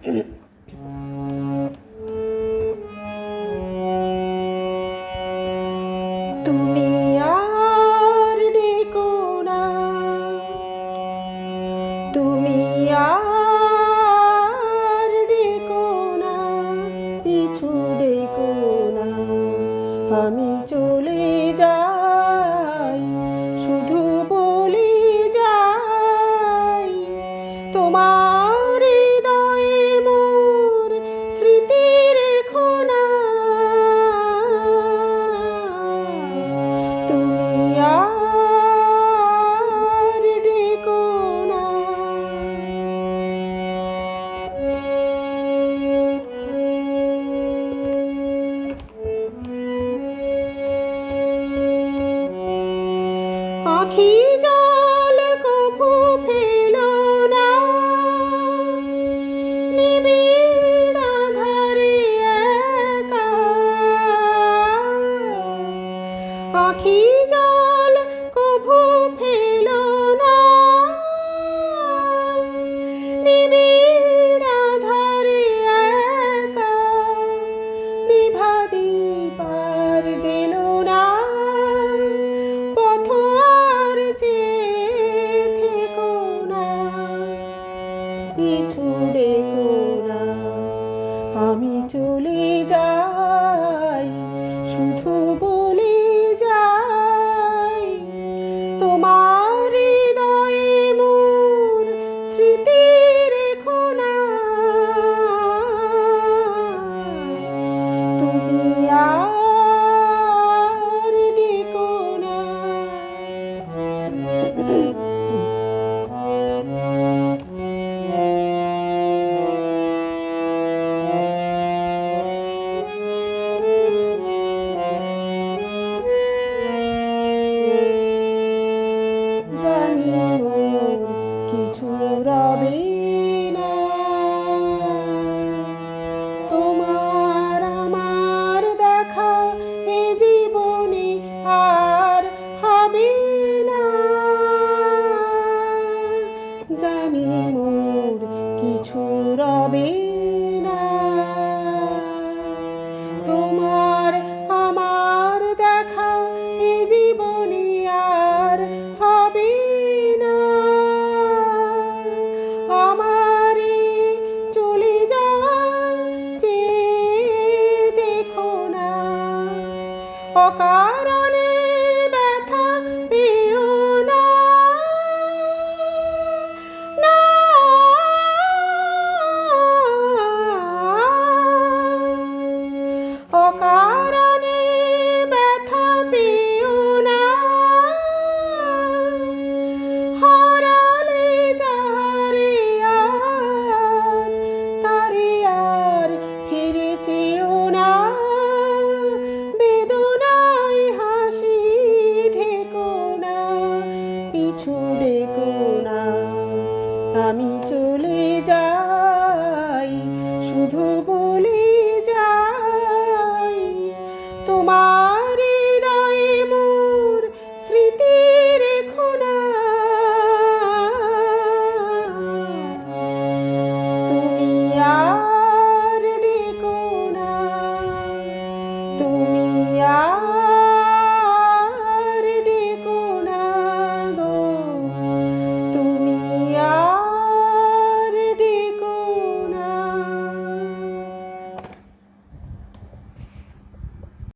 তুমি আর ডেকো না। তুমি আর ডেকো না। পিছু ডেকো না। আমি চলে যাই, শুধু বলি যাই, তোমার পাখি জল কভু ফেল না। নিবিড় আধারে একা। পাখি জল Mm-hmm. কারণে ব্যথা পেও না। ও কারণে আমি চলে